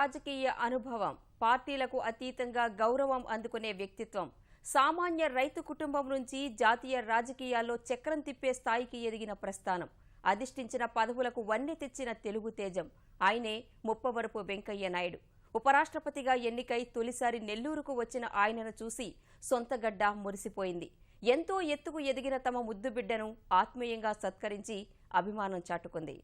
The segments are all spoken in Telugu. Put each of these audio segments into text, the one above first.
రాజకీయ అనుభవం పార్టీలకు అతీతంగా గౌరవం అందుకునే వ్యక్తిత్వం. సామాన్య రైతు కుటుంబం నుంచి జాతీయ రాజకీయాల్లో చక్రం తిప్పే స్థాయికి ఎదిగిన ప్రస్థానం. అధిష్ఠించిన పదవులకు వన్నె తెచ్చిన తెలుగు తేజం. ఆయనే ముప్పవరపు వెంకయ్య నాయుడు. ఉపరాష్ట్రపతిగా ఎన్నికై తొలిసారి నెల్లూరుకు వచ్చిన ఆయనను చూసి సొంతగడ్డ మురిసిపోయింది. ఎంతో ఎత్తుకు ఎదిగిన తమ ముద్దు బిడ్డను ఆత్మీయంగా సత్కరించి అభిమానం చాటుకుంది.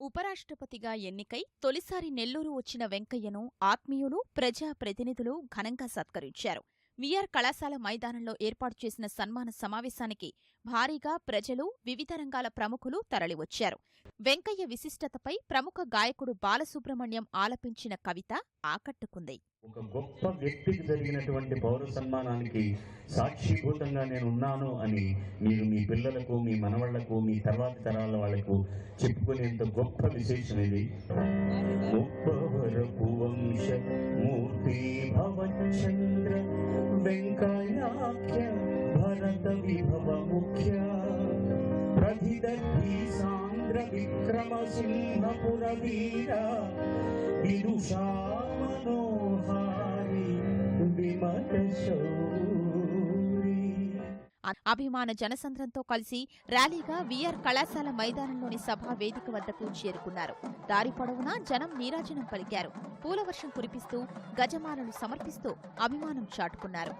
ఉపరాష్ట్రపతిగా ఎన్నికై తొలిసారి నెల్లూరు వచ్చిన వెంకయ్యను ఆత్మీయులు ప్రజా ప్రతినిధులు ఘనంగా సత్కరించారు. విఆర్ కళాశాల మైదానంలో ఏర్పాటు చేసిన సన్మాన సమావేశానికి భారీగా ప్రజలు వివిధ రంగాల ప్రముఖులు తరలివచ్చారు. వెంకయ్య విశిష్టతపై ప్రముఖ గాయకుడు బాలసుబ్రహ్మణ్యం ఆలపించిన కవిత ఆకట్టుకుంది. ఒక గొప్ప వ్యక్తికి జరిగినటువంటి పౌర సన్మానానికి సాక్షిభూతంగా నేను ఉన్నాను అని మీరు మీ పిల్లలకు మీ మనవళ్ళకు మీ తర్వాతి తరాల వాళ్ళకు చెప్పుకునేంత గొప్ప విశేషం ఇది ముప్పవరపు వంశ మూర్తి భవచంద్ర వెంకయాఖ్య భరత విభవ ముఖ్య ప్రధిదీ సాంద్ర విక్రమ సింహపుర అభిమాన జనసంద్రంతో కలిసి ర్యాలీగా వీఆర్ కళాశాల మైదానంలోని సభా వేదిక వద్దకు చేరుకున్నారు. దారి పొడవునా జనం నీరాజనం పలికారు. పూలవర్షం కురిపిస్తూ గజమాలను సమర్పిస్తూ అభిమానం చాటుకున్నారు.